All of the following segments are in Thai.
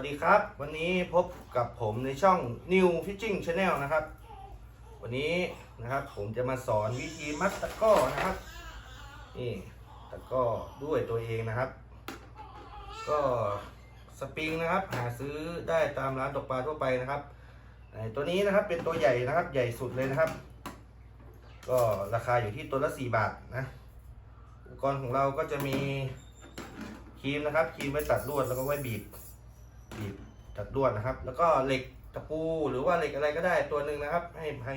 วัสดีครับ วันนี้พบกับผมในช่อง New Fishing Channel นะครับ วันนี้นะครับผมจะมาสอนวิธีมัดตะก้อนะครับนี่ตะก้อด้วยตัวเองนะครับ ก็สปริงนะครับ หาซื้อได้ตามร้านตกปลาทั่วไปนะครับตัวนี้นะครับเป็นตัวใหญ่นะครับ ใหญ่สุดเลยนะครับ ก็ราคาอยู่ที่ตัวละ4บาทนะอุปกรณ์ของเราก็จะมีครีมนะครับครีมไว้ตัดลวดแล้วก็ไว้บีบ บีบตัดลวดนะครับ แล้วก็เหล็กตะปูหรือว่าเหล็กอะไรก็ได้ตัวหนึ่งนะครับ ให้ให้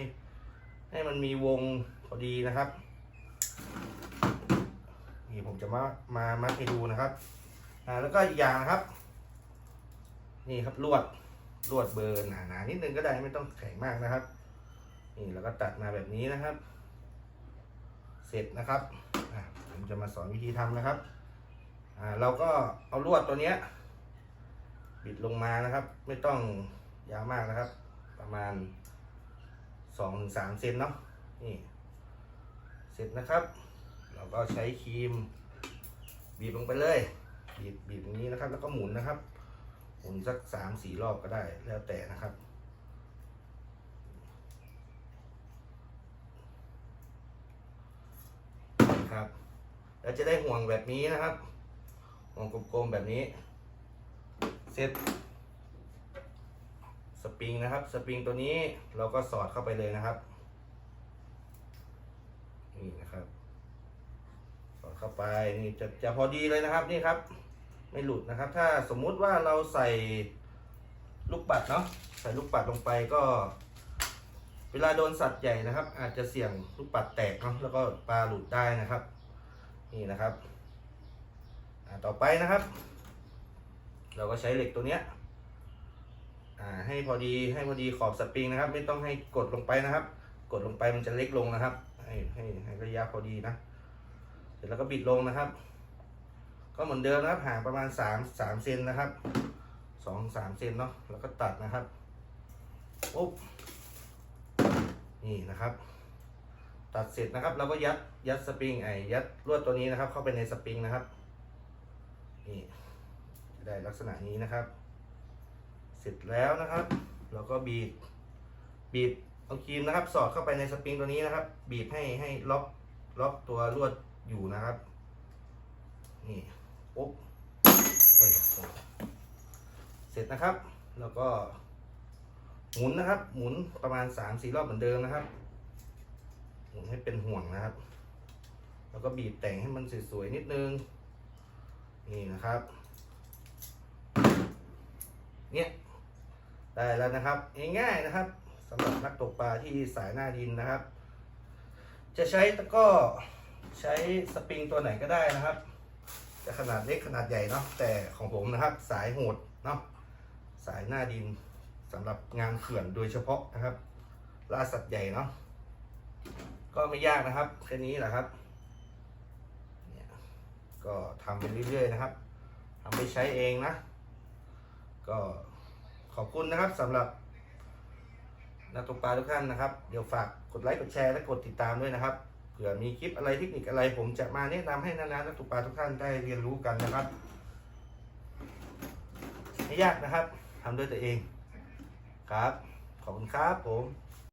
ให้มันมีวงพอดีนะครับ นี่ผมจะมามามัดให้ดูนะครับอ่าแล้วก็อีกอย่างนะครับ นี่ครับลวดลวดเบอร์หนาๆนิดนึงก็ได้ไม่ต้องแข็งมากนะครับ นี่แล้วก็ตัดมาแบบนี้นะครับ เสร็จนะครับผมจะมาสอนวิธีทำนะครับอ่าเราก็เอาลวดตัวเนี้ย บิดลงมานะครับ ไม่ต้องยาวมากนะครับ ประมาณ2อถึงสเซนเนาะนี่เสร็จนะครับ เราก็ใช้ครีม บีบลงไปเลยบีบบีบอย่างนี้นะครับ แล้วก็หมุนนะครับ หมุนสักสามสี่รอบก็ได้แล้วแต่นะครับครับ แล้วจะได้ห่วงแบบนี้นะครับ ห่วงกลมๆแบบนี้ เซตสปริงนะครับ สปริงตัวนี้เราก็สอดเข้าไปเลยนะครับ นี่นะครับ สอดเข้าไปนี่จะจะพอดีเลยนะครับนี่ครับ ไม่หลุดนะครับ ถ้าสมมุติว่าเราใส่ลูกปัดเนาะใส่ลูกปัดลงไปก็ เวลาโดนสัตว์ใหญ่นะครับ อาจจะเสี่ยงลูกปัดแตกเนาะแล้วก็ปลาหลุดได้นะครับ นี่นะครับต่อไปนะครับ เราก็ใช้เหล็กตัวเนี้ยให้พอดีให้พอดีขอบสปริงนะครับ ไม่ต้องให้กดลงไปนะครับ กดลงไปมันจะเล็กลงนะครับ ให้ให้ให้ระยะพอดีนะ เสร็จแล้วก็บิดลงนะครับ ก็เหมือนเดิมนะครับห่างประมาณสามสามเซนนะครับสองสามเซนเนาะแล้วก็ตัดนะครับปุ๊บนี่นะครับ ตัดเสร็จนะครับเราก็ยัดยัดสปริงไอ้ยัดลวดตัวนี้นะครับ เข้าไปในสปริงนะครับนี่ ได้ลักษณะนี้นะครับ เสร็จแล้วนะครับ เราก็บีบ บีบเอาครีมนะครับ สอดเข้าไปในสปริงตัวนี้นะครับ บีบให้ให้ล็อกล็อกตัวลวดอยู่นะครับ นี่ปุ๊บโอ้ยเสร็จนะครับ แล้วก็หมุนนะครับ หมุนประมาณสามสี่รอบเหมือนเดิมนะครับ หมุนให้เป็นห่วงนะครับ แล้วก็บีบแต่งให้มันสวยๆนิดนึง นี่นะครับ เนี่ยได้แล้วนะครับง่ายๆนะครับสำหรับนักตกปลาที่สายหน้าดินนะครับ จะใช้ตะก้อใช้สปริงตัวไหนก็ได้นะครับ จะขนาดเล็กขนาดใหญ่เนาะแต่ของผมนะครับ สายโหดเนาะสายหน้าดินสำหรับงานเขื่อนโดยเฉพาะนะครับล่าสัตว์ใหญ่เนาะก็ไม่ยากนะครับแค่นี้แหละครับก็ทำไปเรื่อยๆนะครับทำไปใช้เองนะ ก็ขอบคุณนะครับสำหรับนักตกปลาทุกท่านนะครับ เดี๋ยวฝากกดไลค์กดแชร์และกดติดตามด้วยนะครับเผื่อมีคลิปอะไรเทคนิคอะไรผมจะมาแนะนำให้นานานักตกปลาทุกท่านได้เรียนรู้กันนะครับไม่ยากนะครับทำด้วยตัวเองครับ ขอบคุณครับผม